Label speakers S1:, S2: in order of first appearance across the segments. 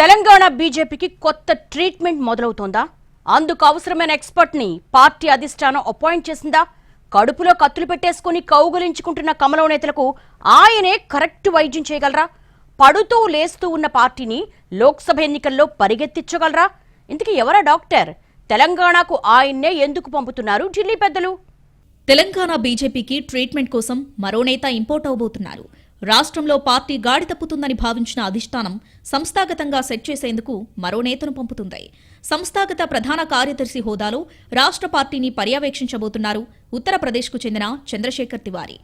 S1: తెలంగాణ బీజేపీకి కొత్త ట్రీట్మెంట్ మొదలవుతోందా? అందుకు అవసరమైన ఎక్స్పర్ట్ని పార్టీ అధిష్టానం అపాయింట్ చేసిందా? కడుపులో కత్తులు పెట్టేసుకుని కౌగులించుకుంటున్న కమలం నేతలకు ఆయనే కరెక్ట్ వైద్యం చేయగలరా? పడుతూ లేస్తూ ఉన్న పార్టీని లోక్సభ ఎన్నికల్లో పరిగెత్తించగలరా? ఇంతకీ ఎవరా డాక్టర్? తెలంగాణకు ఆయన్నే ఎందుకు పంపుతున్నారు ఢిల్లీ పెద్దలు?
S2: తెలంగాణ బీజేపీకి ట్రీట్మెంట్ కోసం మరో నేత ఇంపోర్ట్ అవబోతున్నారు. రాష్ట్రంలో పార్టీ గాడి తప్పుతుందని భావించిన అధిష్టానం సంస్థాగతంగా సెట్ చేసేందుకు మరో నేతను పంపుతుంది. సంస్థాగత ప్రధాన కార్యదర్శి హోదాలో రాష్ట్ర పార్టీని పర్యవేక్షించబోతున్నారు ఉత్తరప్రదేశ్కు చెందిన చంద్రశేఖర్ తివారీ.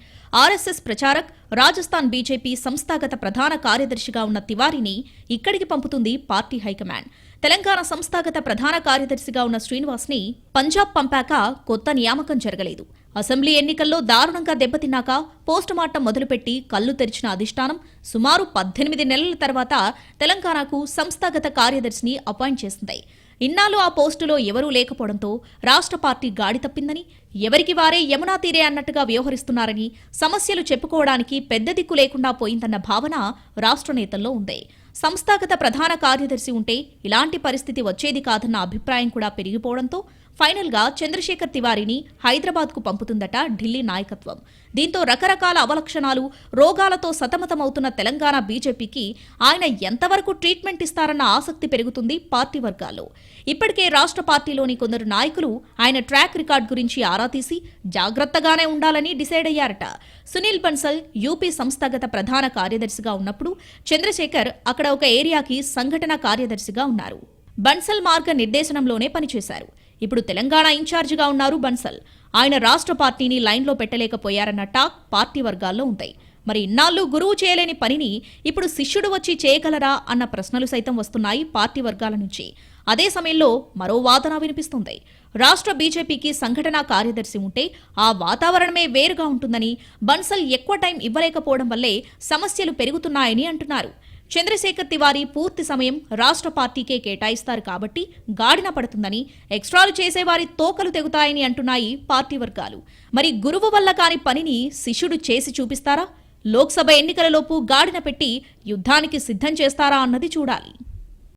S2: ఆర్ఎస్ఎస్ ప్రచారక్ రాజస్థాన్ బీజేపీ సంస్థాగత ప్రధాన కార్యదర్శిగా ఉన్న తివారీని ఇక్కడికి పంపుతుంది పార్టీ హైకమాండ్. తెలంగాణ సంస్థాగత ప్రధాన కార్యదర్శిగా ఉన్న శ్రీనివాస్ని పంజాబ్ పంపాక కొత్త నియామకం జరగలేదు. అసెంబ్లీ ఎన్నికల్లో దారుణంగా దెబ్బతిన్నాక పోస్టుమార్టం మొదలుపెట్టి కళ్ళు తెరిచిన అధిష్టానం సుమారు పద్దెనిమిది నెలల తర్వాత తెలంగాణకు సంస్థాగత కార్యదర్శిని అపాయింట్ చేసింది. ఇన్నాళ్ళు ఆ పోస్టులో ఎవరూ లేకపోవడంతో రాష్ట్ర పార్టీ గాడి తప్పిందని ఎవరికి వారే యమునా తీరే అన్నట్టుగా వ్యవహరిస్తున్నారని సమస్యలు చెప్పుకోవడానికి పెద్ద దిక్కు లేకుండా పోయిందన్న భావన రాష్ట్ర నేతల్లో ఉంది. సంస్థాగత ప్రధాన కార్యదర్శి ఉంటే ఇలాంటి పరిస్థితి వచ్చేది కాదన్న అభిప్రాయం కూడా పెరిగిపోవడంతో ఫైనల్గా చంద్రశేఖర్ తివారీని హైదరాబాద్కు పంపుతుందట ఢిల్లీ నాయకత్వం. దీంతో రకరకాల అవలక్షణాలు రోగాలతో సతమతమవుతున్న తెలంగాణ బీజేపీకి ఆయన ఎంతవరకు ట్రీట్మెంట్ ఇస్తారన్న ఆసక్తి పెరుగుతుంది పార్టీ వర్గాల్లో. ఇప్పటికే రాష్ట్ర పార్టీలోని కొందరు నాయకులు ఆయన ట్రాక్ రికార్డ్ గురించి ఆరా తీసి జాగ్రత్తగానే ఉండాలని డిసైడ్ అయ్యారట. సునీల్ బన్సల్ యూపీ సంస్థాగత ప్రధాన కార్యదర్శిగా ఉన్నప్పుడు చంద్రశేఖర్ అక్కడ ఒక ఏరియాకి సంఘటన కార్యదర్శిగా ఉన్నారు. బన్సల్ మార్గ నిర్దేశనంలోనే పనిచేశారు. ఇప్పుడు తెలంగాణ ఇన్ఛార్జిగా ఉన్నారు బన్సల్. ఆయన రాష్ట్ర పార్టీని లైన్లో పెట్టలేకపోయారన్న టాక్ పార్టీ వర్గాల్లో ఉంటాయి. మరి ఇన్నాళ్ళు గురువు చేయలేని పనిని ఇప్పుడు శిష్యుడు వచ్చి చేయగలరా అన్న ప్రశ్నలు సైతం వస్తున్నాయి పార్టీ వర్గాల నుంచి. అదే సమయంలో మరో వాదన వినిపిస్తుంది. రాష్ట్ర బీజేపీకి సంఘటన కార్యదర్శి ఉంటే ఆ వాతావరణమే వేరుగా ఉంటుందని బన్సల్ ఎక్కువ టైం ఇవ్వలేకపోవడం వల్లే సమస్యలు పెరుగుతున్నాయని అంటున్నారు. చంద్రశేఖర్ తివారీ పూర్తి సమయం రాష్ట్ర పార్టీకే కేటాయిస్తారు కాబట్టి గాడిన పడుతుందని ఎక్స్ట్రాలు చేసేవారి తోకలు తెగుతాయని అంటున్నాయి పార్టీ వర్గాలు. మరి గురువు వల్ల కాని పనిని శిష్యుడు చేసి చూపిస్తారా? లోక్సభ ఎన్నికలలోపు గాడిన పెట్టి యుద్ధానికి సిద్ధం చేస్తారా అన్నది చూడాలి.